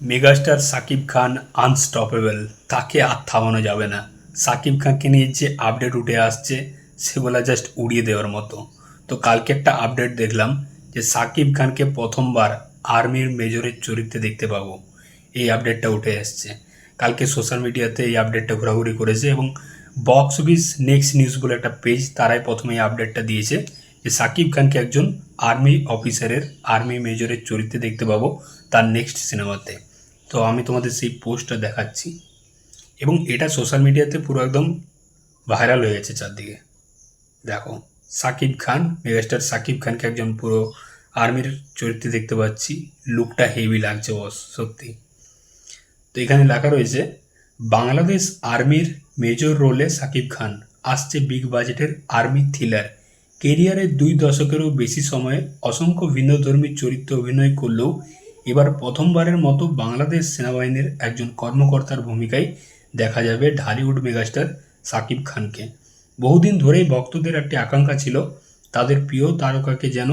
Megastar Shakib Khan unstoppable তাকে আর থামানো যাবে না। সাকিব খানকে নিয়ে যে আপডেট উঠে আসছে, সেগুলো জাস্ট উড়িয়ে দেওয়ার মতো। তো কালকে একটা আপডেট দেখলাম যে সাকিব খানকে প্রথমবার আর্মির মেজরের চরিত্রে দেখতে পাবো। এই আপডেটটা উঠে এসছে কালকে সোশ্যাল মিডিয়াতে এই আপডেটটা ঘোরাঘুরি করেছে এবং বক্স অফিস নেক্সট নিউজ বলে একটা পেজ তারাই প্রথমে এই আপডেটটা দিয়েছে যে সাকিব খানকে একজন আর্মি অফিসারের আর্মি মেজরের চরিত্রে দেখতে পাবো তার নেক্সট সিনেমাতে তো আমি তোমাদের সেই পোস্টটা দেখাচ্ছি। এবং এটা সোশ্যাল মিডিয়াতে পুরো একদম ভাইরাল হয়ে গেছে চারদিকে। দেখো, সাকিব খান, মেগাস্টার সাকিব খানকে একজন পুরো আর্মির চরিত্রে দেখতে পাচ্ছি। লুকটা হেভি লাগছে বস সত্যি। তো এখানে লেখা রয়েছে, বাংলাদেশ আর্মির মেজর রোলে সাকিব খান আসছে বিগ বাজেটের আর্মি থ্রিলার কেরিয়ারের দুই দশকেরও বেশি সময়ে অসংখ্য ভিন্নধর্মী চরিত্রে অভিনয় করলেও এবার প্রথমবারের মতো বাংলাদেশ সেনাবাহিনীর একজন কর্মকর্তার ভূমিকায় দেখা যাবে ঢালিউড মেগাস্টার সাকিব খানকে। বহুদিন ধরেই ভক্তদের একটি আকাঙ্ক্ষা ছিল তাদের প্রিয় তারকাকে যেন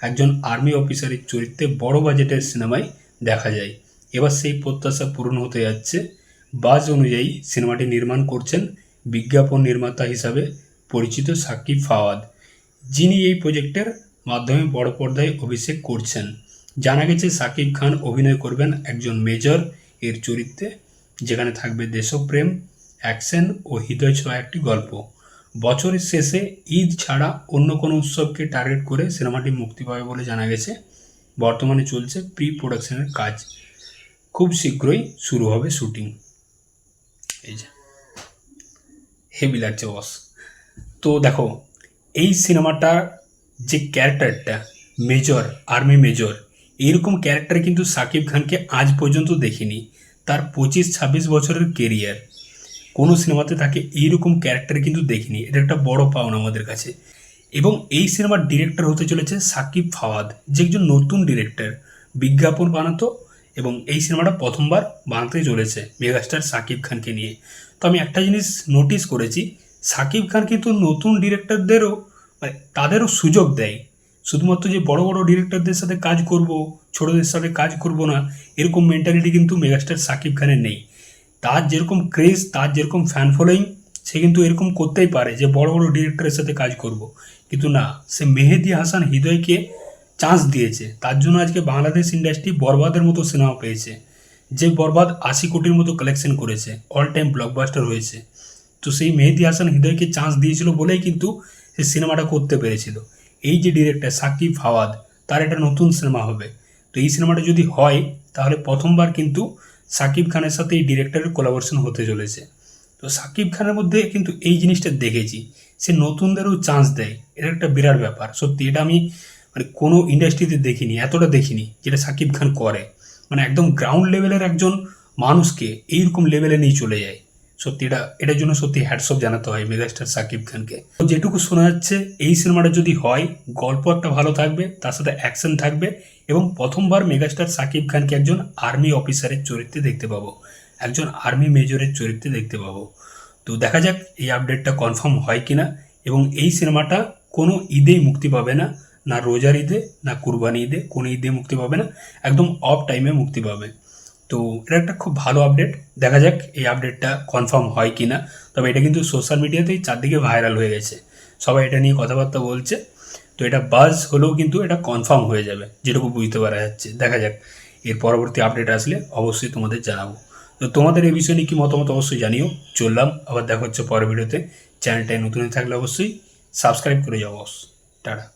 একজন আর্মি অফিসারের চরিত্রে বড় বাজেটের সিনেমায় দেখা যায়। এবার সেই প্রত্যাশা পূরণ হতে যাচ্ছে। বাজ অনুযায়ী সিনেমাটি নির্মাণ করছেন বিজ্ঞাপন নির্মাতা হিসাবে পরিচিত সাকিব ফাওয়াদ, যিনি এই প্রজেক্টের মাধ্যমে বড় পর্দায় অভিষেক করছেন। জানা গেছে সাকিব খান অভিনয় করবেন একজন মেজর এর চরিত্রে, যেখানে থাকবে দেশপ্রেম, অ্যাকশন ও হৃদয় ছোঁয়া একটি গল্প। বছরের শেষে ঈদ ছাড়া অন্য কোনো উৎসবকে টার্গেট করে সিনেমাটি মুক্তি পাবে বলে জানা গেছে। বর্তমানে চলছে প্রি প্রোডাকশনের কাজ। খুব শীঘ্রই শুরু হবে শুটিং। এই যে, হেভি লাগছে বস। তো দেখো, এই সিনেমাটার যে ক্যারেক্টারটা, মেজর, আর্মি মেজর এইরকম ক্যারেক্টার কিন্তু সাকিব খানকে আজ পর্যন্ত দেখিনি। তার পঁচিশ, ছাব্বিশ বছরের কেরিয়ার কোনো সিনেমাতে তাকে এইরকম ক্যারেক্টার কিন্তু দেখিনি। এটা একটা বড় পাওনা আমাদের কাছে। এবং এই সিনেমার ডিরেক্টর হতে চলেছে সাকিব ফাওয়াদ, যে একজন নতুন ডিরেক্টর বিজ্ঞাপন বানাতো এবং এই সিনেমাটা প্রথমবার বানাতে চলেছে মেগাস্টার সাকিব খানকে নিয়ে। তো আমি একটা জিনিস নোটিস করেছি, সাকিব খান কিন্তু নতুন ডিরেক্টরদেরও মানে তাদেরও সুযোগ দেয়। শুধুমাত্র যে বড় বড় ডিরেক্টরদের সাথে কাজ করব, ছোটদের সাথে কাজ করব না, এরকম মেন্টালিটি কিন্তু মেগাস্টার সাকিব খানের নেই। তার যেরকম ক্রেজ তার যেরকম ফ্যান ফলোয়িং সে কিন্তু এরকম করতেই পারে যে বড় বড় ডিরেক্টরের সাথে কাজ করব। কিন্তু না, সে মেহেদি হাসান হৃদয়কে চান্স দিয়েছে। তার জন্য আজকে বাংলাদেশ ইন্ডাস্ট্রি বরবাদের মতো সিনেমা পেয়েছে, যে বরবাদ আশি কোটির মতো কালেকশন করেছে অল টাইম ব্লকবাস্টার হয়েছে। তো সেই মেহেদি হাসান হৃদয়কে চান্স দিয়েছিল বলেই কিন্তু সে সিনেমাটা করতে পেরেছিল। এই যে ডিরেক্টর সাকিব ফাওয়াদ, তার একটা নতুন সিনেমা হবে। তো এই সিনেমাটা যদি হয়, তাহলে প্রথমবার কিন্তু সাকিব খানের সাথে এই ডিরেক্টরের কোলাবোরেশন হতে চলেছে। তো সাকিব খানের মধ্যে কিন্তু এই জিনিসটা দেখেছি, সে নতুনদেরও চান্স দেয়। এটা একটা বিরাট ব্যাপার, সত্যি। এটা আমি মানে কোনো ইন্ডাস্ট্রিতে দেখিনি, এতটা দেখিনি, যেটা সাকিব খান করে। মানে একদম গ্রাউন্ড লেভেলের একজন মানুষকে এইরকম লেভেলে নিয়ে চলে যায়। সত্যি এটা, এটার জন্য সত্যি হ্যাটসঅপ জানাতে হয় মেগাস্টার সাকিব খানকে। তো যেটুকু শোনা যাচ্ছে, এই সিনেমাটা যদি হয়, গল্প একটা ভালো থাকবে, তার সাথে অ্যাকশন থাকবে, এবং প্রথমবার মেগাস্টার সাকিব খানকে একজন আর্মি অফিসারের চরিত্রে দেখতে পাবো। একজন আর্মি মেজরের চরিত্রে দেখতে পাবো। তো দেখা যাক এই আপডেটটা কনফার্ম হয় কিনা, এবং এই সিনেমাটা কোনো ঈদেই মুক্তি পাবে না না রোজার ঈদে, না কুরবানি ঈদে, কোনো ঈদে মুক্তি পাবে না, একদম অফ টাইমে মুক্তি পাবে। তো এটা একটা খুব ভালো আপডেট দেখা যাক এই আপডেটটা কনফার্ম হয় কি না তবে এটা কিন্তু সোশ্যাল মিডিয়াতেই চারদিকে ভাইরাল হয়ে গেছে। সবাই এটা নিয়ে কথাবার্তা বলছে। তো এটা বাজ হলেও কিন্তু এটা কনফার্ম হয়ে যাবে, যেটুকু বুঝতে পারা যাচ্ছে। দেখা যাক, এর পরবর্তী আপডেট আসলে অবশ্যই তোমাদের জানাব। তো তোমাদের এই বিষয় নিয়ে কি মতামত অবশ্যই জানিও। চললাম, আবার দেখা হচ্ছে পরের ভিডিওতে। চ্যানেলটায় নতুন থাকলে অবশ্যই সাবস্ক্রাইব করে যাও বস টাটা।